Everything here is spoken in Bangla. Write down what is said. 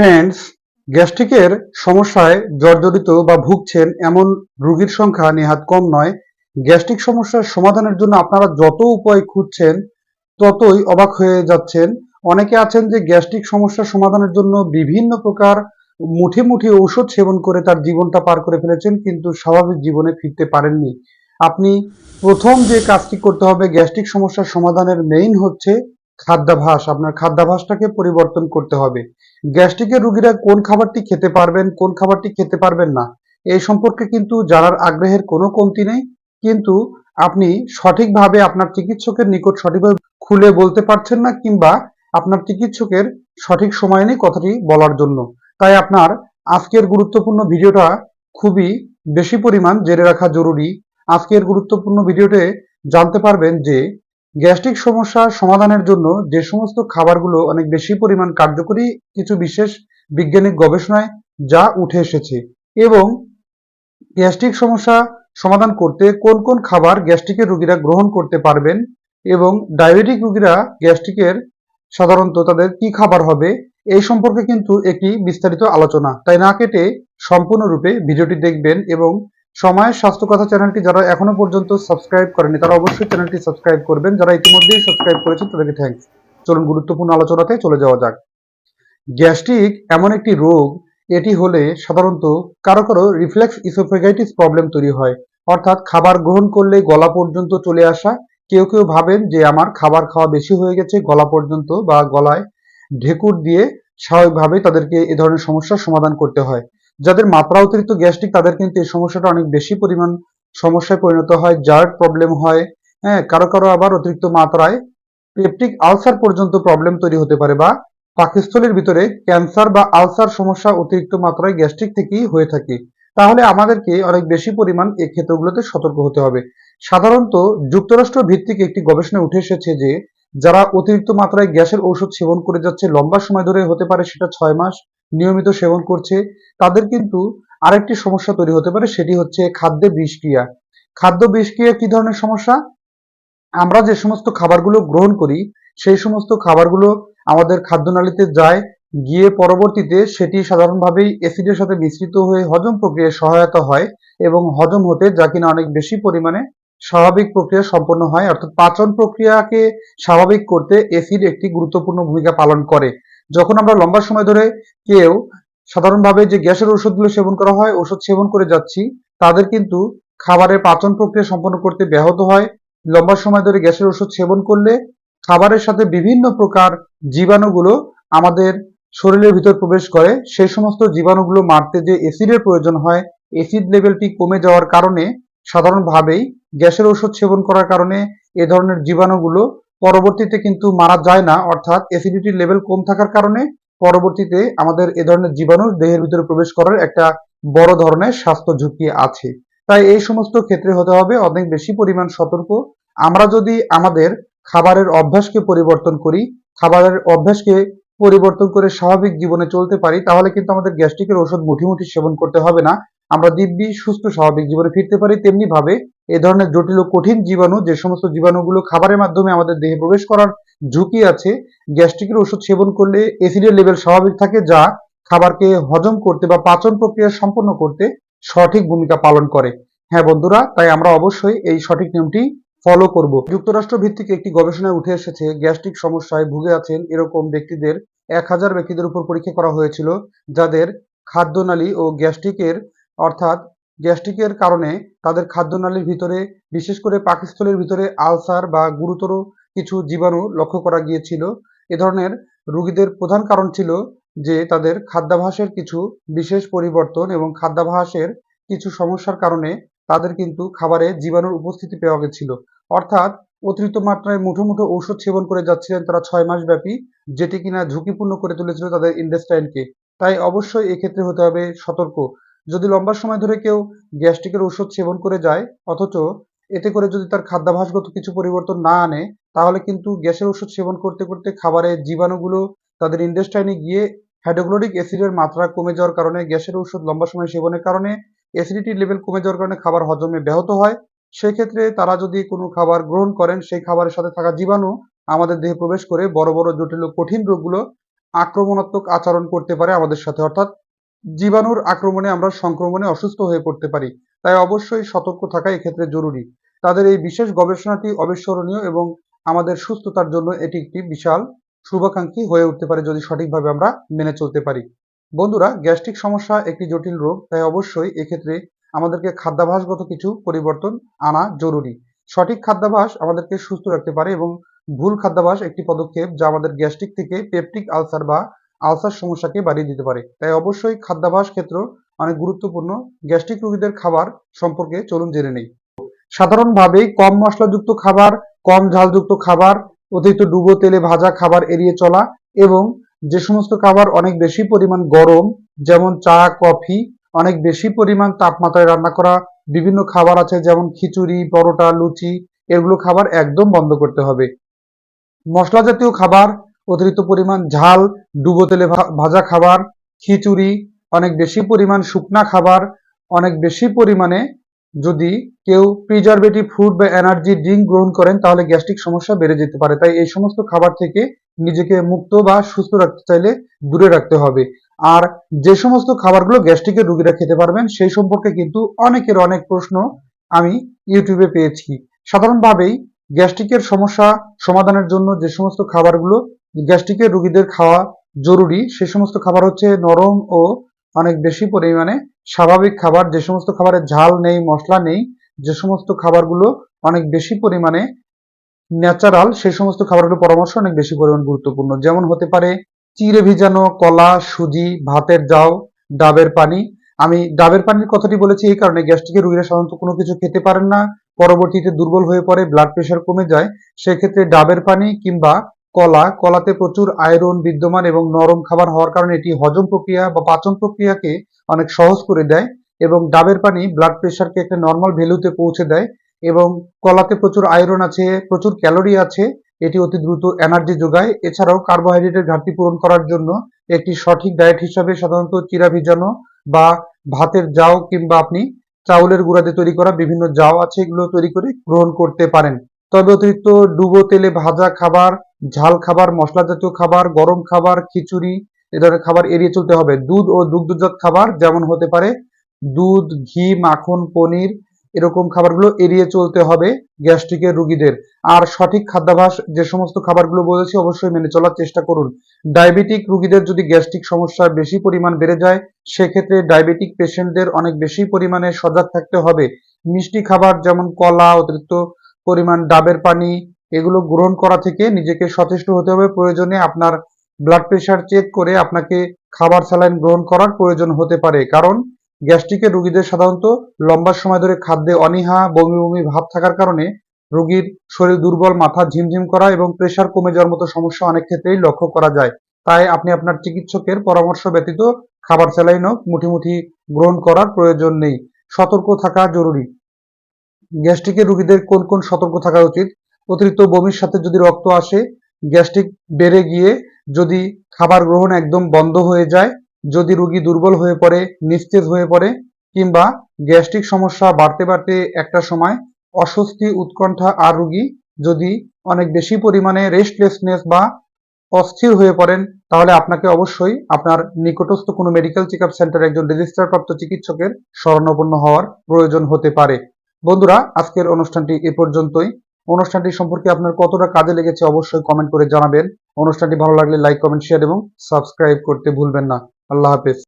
ফ্রেন্ডস গ্যাস্ট্রিকের সমস্যায় জর্জরিত বা ভুগছেন এমন রোগীর সংখ্যা নেহাত কম নয়। গ্যাস্ট্রিক সমস্যার সমাধানের জন্য আপনারা যত উপায় খুঁজছেন, ততই অবাক হয়ে যাচ্ছেন। অনেকে আছেন যে গ্যাস্ট্রিক সমস্যার সমাধানের জন্য বিভিন্ন প্রকার মুঠি মুঠি ঔষধ সেবন করে তার জীবনটা পার করে ফেলেছেন, কিন্তু স্বাভাবিক জীবনে ফিরতে পারেননি। আপনি প্রথম যে কাজটি করতে হবে, গ্যাস্ট্রিক সমস্যার সমাধানের মেইন হচ্ছে খাদ্যাভ্যাস আপনার খাদ্যাভাসটাকে পরিবর্তন করতে হবে। গ্যাস্ট্রিকের রুগীরা কোন খাবারটি খেতে পারবেন, কোন খাবারটি খেতে পারবেন না, এই সম্পর্কে কিন্তু জানার আগ্রহের কোনো কমতি নেই। কিন্তু আপনি সঠিকভাবে আপনার চিকিৎসকের নিকট সঠিকভাবে খুলে বলতে পারছেন না কিংবা আপনার চিকিৎসকের সঠিক সময় নেই কথাটি বলার জন্য। তাই আপনার আজকের গুরুত্বপূর্ণ ভিডিওটা খুবই বেশি পরিমাণ জেনে রাখা জরুরি। আজকের গুরুত্বপূর্ণ ভিডিওতে জানতে পারবেন যে গ্যাস্ট্রিক সমস্যা সমাধানের জন্য যে সমস্ত খাবারগুলো অনেক বেশি পরিমাণ কার্যকরী, কিছু বিশেষ বিজ্ঞানিক গবেষণায় যা উঠে এসেছে এবং গ্যাস্ট্রিক সমস্যা সমাধান করতে কোন কোন খাবার গ্যাস্ট্রিকের রোগীরা গ্রহণ করতে পারবেন এবং ডায়াবেটিক রোগীরা গ্যাস্ট্রিকের সাধারণত তাদের কি খাবার হবে, এই সম্পর্কে কিন্তু একটি বিস্তারিত আলোচনা। তাই না কেটে সম্পূর্ণরূপে ভিডিওটি দেখবেন এবং সময়ের স্বাস্থ্য কথা চ্যানেলটি যারা এখনও পর্যন্ত সাবস্ক্রাইব করেনি, তারা অবশ্যই চ্যানেলটি সাবস্ক্রাইব করবেন। যারা ইতিমধ্যেই সাবস্ক্রাইব করেছেন, তাদেরকে থ্যাঙ্কস চলুন গুরুত্বপূর্ণ আলোচনাতে চলে যাওয়া যাক। গ্যাস্ট্রিক এমন একটি রোগ, এটি হলে সাধারণত কারও কারও রিফ্লেক্স ইসোফেগাইটিস প্রবলেম তৈরি হয়। অর্থাৎ খাবার গ্রহণ করলে গলা পর্যন্ত চলে আসা। কেউ কেউ ভাবেন যে আমার খাবার খাওয়া বেশি হয়ে গেছে, গলা পর্যন্ত বা গলায় ঢেকুর দিয়ে স্বাভাবিকভাবে তাদেরকে এ ধরনের সমস্যার সমাধান করতে হয়। যাদের মাত্রা অতিরিক্ত গ্যাস্ট্রিক, তাদের কিন্তু এই সমস্যাটা অনেক বেশি পরিমাণ সমস্যায় পরিণত হয় জার্ট প্রবলেম হয় হ্যাঁ কারও কারও আবার অতিরিক্ত মাত্রায় পেপটিক আলসার পর্যন্ত প্রবলেম তৈরি হতে পারে বা পাকস্থলীর ভিতরে ক্যান্সার বা আলসার সমস্যা অতিরিক্ত মাত্রায় গ্যাস্ট্রিক থেকেই হয়ে থাকে। তাহলে আমাদেরকে অনেক বেশি পরিমাণ এই ক্ষেত্রগুলোতে সতর্ক হতে হবে। সাধারণত যুক্তরাষ্ট্র ভিত্তিক একটি গবেষণা উঠে এসেছে যে, যারা অতিরিক্ত মাত্রায় গ্যাসের ঔষধ সেবন করে যাচ্ছে, লম্বা সময় ধরে হতে পারে সেটা ছয় মাস নিয়মিত সেবন করছে, তাদের কিন্তু আরেকটি সমস্যা তৈরি হতে পারে, সেটি হচ্ছে খাদ্যে বিষক্রিয়া। খাদ্য বিষক্রিয়া কি ধরনের সমস্যা? আমরা যে সমস্ত খাবারগুলো গ্রহণ করি, সেই সমস্ত খাবারগুলো আমাদের খাদ্যনালীতে যায়, গিয়ে পরবর্তীতে সেটি সাধারণভাবেই অ্যাসিডের সাথে মিশ্রিত হয়ে হজম প্রক্রিয়ায় সহায়তা হয় এবং হজম হতে যা কিনা অনেক বেশি পরিমাণে স্বাভাবিক প্রক্রিয়া সম্পন্ন হয়। অর্থাৎ পাচন প্রক্রিয়াকে স্বাভাবিক করতে অ্যাসিড একটি গুরুত্বপূর্ণ ভূমিকা পালন করে। যখন আমরা লম্বা সময় ধরে কেউ সাধারণভাবে যে গ্যাসের ওষুধগুলো সেবন করা হয় ওষুধ সেবন করে যাচ্ছি, তাদের কিন্তু খাবারের পাচন প্রক্রিয়া সম্পন্ন করতে ব্যাহত হয়। লম্বা সময় ধরে গ্যাসের ওষুধ সেবন করলে খাবারের সাথে বিভিন্ন প্রকার জীবাণুগুলো আমাদের শরীরের ভিতর প্রবেশ করে। সেই সমস্ত জীবাণুগুলো মারতে যে অ্যাসিডের প্রয়োজন হয় অ্যাসিড লেভেলটি কমে যাওয়ার কারণে সাধারণভাবেই গ্যাসের ওষুধ সেবন করার কারণে এ ধরনের জীবাণুগুলো পরবর্তীতে কিন্তু মারা যায় না, অর্থাৎ অ্যাসিডিটির লেভেল কম থাকার কারণে পরবর্তীতে আমাদের এ ধরনের জীবাণু দেহের ভিতরে প্রবেশ করার একটা বড় ধরনের স্বাস্থ্য ঝুঁকি আছে। তাই এই সমস্ত ক্ষেত্রে হতে হবে অনেক বেশি পরিমাণ সতর্ক। আমরা যদি আমাদের খাবারের অভ্যাসকে পরিবর্তন করি, খাবারের অভ্যাসকে পরিবর্তন করে স্বাভাবিক জীবনে চলতে পারি, তাহলে কিন্তু আমাদের গ্যাস্ট্রিকের ওষুধ মুঠি মুঠি সেবন করতে হবে না। আমরা দিব্যি, সুস্থ, স্বাভাবিক জীবনে ফিরতে পারি তেমনি ভাবে এ ধরনের জটিল ও কঠিন জীবাণু, যে সমস্ত জীবাণুগুলো খাবারের মাধ্যমে আমাদের দেহে প্রবেশ করার ঝুঁকি আছে, গ্যাস্ট্রিকের ওষুধ সেবন করলে অ্যাসিডের লেভেল স্বাভাবিক থাকে যা খাবারকে হজম করতে বা পাচন প্রক্রিয়া সম্পন্ন করতে সঠিক ভূমিকা পালন করে। হ্যাঁ বন্ধুরা, তাই আমরা অবশ্যই এই সঠিক নিয়মটি ফলো করব। যুক্তরাষ্ট্র ভিত্তিক একটি গবেষণায় উঠে এসেছে, গ্যাস্ট্রিক সমস্যায় ভুগে আছেন এরকম ব্যক্তিদের এক হাজার ব্যক্তিদের উপর পরীক্ষা করা হয়েছিল, যাদের খাদ্যনালী ও গ্যাস্ট্রিকের অর্থাৎ গ্যাস্ট্রিকের কারণে তাদের খাদ্যনালীর ভিতরে, বিশেষ করে পাকস্থলীর ভিতরে আলসার বা গুরুতর কিছু জীবাণু লক্ষ্য করা গিয়েছিল। এ ধরনের রোগীদের প্রধান কারণ ছিল যে তাদের খাদ্যাভাসের কিছু বিশেষ পরিবর্তন এবং খাদ্যাভ্যাসের কিছু সমস্যার কারণে তাদের কিন্তু খাবারে জীবাণুর উপস্থিতি পাওয়া গেছিল। অর্থাৎ অতিরিক্ত মাত্রায় মুঠো মুঠো ঔষধ সেবন করে যাচ্ছিলেন তারা ছয় মাস ব্যাপী, যেটি কিনা ঝুঁকিপূর্ণ করে তুলেছিল তাদের ইন্ডেস্টাইনকে তাই অবশ্যই এক্ষেত্রে হতে হবে সতর্ক। যদি লম্বা সময় ধরে কেউ গ্যাস্ট্রিকের ওষুধ সেবন করে যায়, অথচ এতে করে যদি তার খাদ্যাভ্যাসগত কিছু পরিবর্তন না আনে, তাহলে কিন্তু গ্যাসের ওষুধ সেবন করতে করতে খাবারের জীবাণুগুলো তাদের ইন্ডাস্ট্রাইনে গিয়ে হাইড্রোক্লোরিক অ্যাসিডের মাত্রা কমে যাওয়ার কারণে, গ্যাসের ওষুধ লম্বা সময় সেবনের কারণে অ্যাসিডিটির লেভেল কমে যাওয়ার কারণে খাবার হজমে ব্যাহত হয়। সেক্ষেত্রে তারা যদি কোনো খাবার গ্রহণ করেন, সেই খাবারের সাথে থাকা জীবাণু আমাদের দেহে প্রবেশ করে বড় বড় জটিল কঠিন রোগগুলো আক্রমণাত্মক আচরণ করতে পারে আমাদের সাথে। অর্থাৎ জীবাণুর আক্রমণে আমরা সংক্রমণে অসুস্থ হয়ে পড়তে পারি। তাই অবশ্যই সতর্ক থাকা এক্ষেত্রে জরুরি। তাদের এই বিশেষ গবেষণাটি অবিস্মরণীয় এবং আমাদের সুস্থতার জন্য এটি একটি বিশাল শুভাকাঙ্ক্ষী হয়ে উঠতে পারে যদি সঠিকভাবে আমরা মেনে চলতে পারি। বন্ধুরা, গ্যাস্ট্রিক সমস্যা একটি জটিল রোগ, তাই অবশ্যই এক্ষেত্রে আমাদেরকে খাদ্যাভাসগত কিছু পরিবর্তন আনা জরুরি। সঠিক খাদ্যাভাস আমাদেরকে সুস্থ রাখতে পারে এবং ভুল খাদ্যাভ্যাস একটি পদক্ষেপ যা আমাদের গ্যাস্ট্রিক থেকে পেপটিক আলসার বা আলসার সমস্যাকে বাড়িয়ে দিতে পারে। তাই অবশ্যই খাদ্যাভাস ক্ষেত্র অনেক গুরুত্বপূর্ণ। গ্যাস্ট্রিক রোগীদের খাবার সম্পর্কে চলুন জেনে নেই। সাধারণভাবেই কম মশলাযুক্ত খাবার, কম ঝালযুক্ত খাবার, অতিরিক্ত ডুবো তেলে ভাজা খাবার এড়িয়ে চলা এবং যে সমস্ত খাবার অনেক বেশি পরিমাণ গরম, যেমন চা, কফি, অনেক বেশি পরিমাণ তাপমাত্রায় রান্না করা, বিভিন্ন খাবার আছে যেমন খিচুড়ি, পরোটা, লুচি, এগুলো খাবার একদম বন্ধ করতে হবে। মশলা জাতীয় খাবার অতিরিক্ত পরিমাণ ঝাল, ডুবো তেলে ভাজা খাবার, খিচুড়ি, অনেক বেশি পরিমাণ শুকনা খাবার, অনেক বেশি পরিমাণে যদি কেউ প্রিজারভেটিভ ফুড বা এনার্জি ড্রিঙ্ক গ্রহণ করেন, তাহলে গ্যাস্ট্রিক সমস্যা বেড়ে যেতে পারে। তাই এই সমস্ত খাবার থেকে নিজেকে মুক্ত বা সুস্থ রাখতে চাইলে দূরে রাখতে হবে। আর যে সমস্ত খাবারগুলো গ্যাস্ট্রিকের রোগীরা খেতে পারবেন, সেই সম্পর্কে কিন্তু অনেকের অনেক প্রশ্ন আমি ইউটিউবে পেয়েছি। সাধারণভাবেই গ্যাস্ট্রিকের সমস্যা সমাধানের জন্য যে সমস্ত খাবারগুলো গ্যাস্ট্রিকের রোগীদের খাওয়া জরুরি। সে সমস্ত খাবার হচ্ছে নরম ও অনেক বেশি পরিমাণে স্বাভাবিক খাবার। যে সমস্ত খাবারে ঝাল নেই, মশলা নেই, যে সমস্ত খাবারগুলো অনেক বেশি পরিমাণে ন্যাচারাল সেই সমস্ত খাবারগুলোর পরামর্শ অনেক বেশি পরিমাণ গুরুত্বপূর্ণ। যেমন হতে পারে চিড়ে ভিজানো কলা, সুজি, ভাতের জাউ ডাবের পানি। আমি ডাবের পানির কথাটি বলেছি এই কারণে গ্যাস্ট্রিকের রুগীরা সাধারণত কোনো কিছু খেতে পারেন না। পরবর্তীতে দুর্বল হয়ে পড়ে ব্লাড প্রেশার কমে যায়। সেক্ষেত্রে ডাবের পানি কিংবা কলা, কলাতে প্রচুর আয়রন বিদ্যমান এবং নরম খাবার হওয়ার কারণে এটি হজম প্রক্রিয়া বা পাচন প্রক্রিয়াকে অনেক সহজ করে দেয় এবং ডাবের পানি ব্লাড প্রেশারকে একটা নর্মাল ভ্যালুতে পৌঁছে দেয় এবং কলাতে প্রচুর আয়রন আছে, প্রচুর ক্যালোরি আছে, এটি অতি দ্রুত এনার্জি যোগায়। এছাড়াও কার্বোহাইড্রেটের ঘাটতি পূরণ করার জন্য একটি সঠিক ডায়েট হিসাবে সাধারণত চিরা ভিজানো বা ভাতের জাউ কিংবা আপনি চাউলের গুঁড়া দিয়ে তৈরি করা বিভিন্ন জাউ আছে, এগুলো তৈরি করে গ্রহণ করতে পারেন। তবে অতিরিক্ত ডুবো তেলে ভাজা খাবার, ঝাল খাবার মশলা জাতীয় খাবার, গরম খাবার, খিচুড়ি, এ ধরনের খাবার এড়িয়ে চলতে হবে। দুধ ও দুগ্ধজাত খাবার যেমন হতে পারে দুধ, ঘি, মাখন, পনির, এরকম খাবারগুলো এড়িয়ে চলতে হবে গ্যাস্ট্রিকের রুগীদের। আর সঠিক খাদ্যাভাস, যে সমস্ত খাবারগুলো বলেছি অবশ্যই মেনে চলার চেষ্টা করুন। ডায়াবেটিক রুগীদের যদি গ্যাস্ট্রিক সমস্যা বেশি পরিমাণ বেড়ে যায়, সেক্ষেত্রে ডায়াবেটিক পেশেন্টদের অনেক বেশি পরিমাণে সজাগ থাকতে হবে। মিষ্টি খাবার যেমন কলা, অতিরিক্ত পরিমাণ ডাবের পানি এগুলো গ্রহণ করা থেকে নিজেকে সচেষ্ট হতে হবে। প্রয়োজনে আপনার ব্লাড প্রেশার চেক করে আপনাকে খাবার স্যালাইন গ্রহণ করার প্রয়োজন হতে পারে। কারণ গ্যাস্ট্রিকের রোগীদের সাধারণত লম্বা সময় ধরে খাদ্যে অনীহা, বমি বমি ভাব থাকার কারণে রোগীর শরীর দুর্বল, মাথা ঝিমঝিম করা এবং প্রেশার কমে যাওয়ার মতো সমস্যা অনেক ক্ষেত্রেই লক্ষ্য করা যায়। তাই আপনি আপনার চিকিৎসকের পরামর্শ ব্যতীত খাবার স্যালাইনও মুঠি মুঠি গ্রহণ করার প্রয়োজন নেই। সতর্ক থাকা জরুরি। গ্যাস্ট্রিকের রোগীদের কোন কোন সতর্ক থাকা উচিত? অতিরিক্ত বমির সাথে যদি রক্ত আসে, গ্যাস্ট্রিক বেড়ে গিয়ে যদি খাবার গ্রহণ একদম বন্ধ হয়ে যায়, যদি রোগী দুর্বল হয়ে পড়ে, নিস্তেজ হয়ে পড়ে, কিংবা গ্যাস্ট্রিক সমস্যা বাড়তে বাড়তে একটা সময় অস্বস্তি, উৎকণ্ঠা আর রুগী যদি অনেক বেশি পরিমাণে রেস্টলেসনেস বা অস্থির হয়ে পড়েন, তাহলে আপনাকে অবশ্যই আপনার নিকটস্থ কোনো মেডিকেল চেক সেন্টারে একজন রেজিস্টারপ্রাপ্ত চিকিৎসকের শরণাপন্ন হওয়ার প্রয়োজন হতে পারে। বন্ধুরা, আজকের অনুষ্ঠানটি এ পর্যন্তই। অনুষ্ঠানটি সম্পর্কে আপনার কতটা কাজে লেগেছে অবশ্যই কমেন্ট করে জানাবেন। অনুষ্ঠানটি ভালো লাগলে লাইক কমেন্ট শেয়ার এবং সাবস্ক্রাইব করতে ভুলবেন না। আল্লাহ হাফেজ।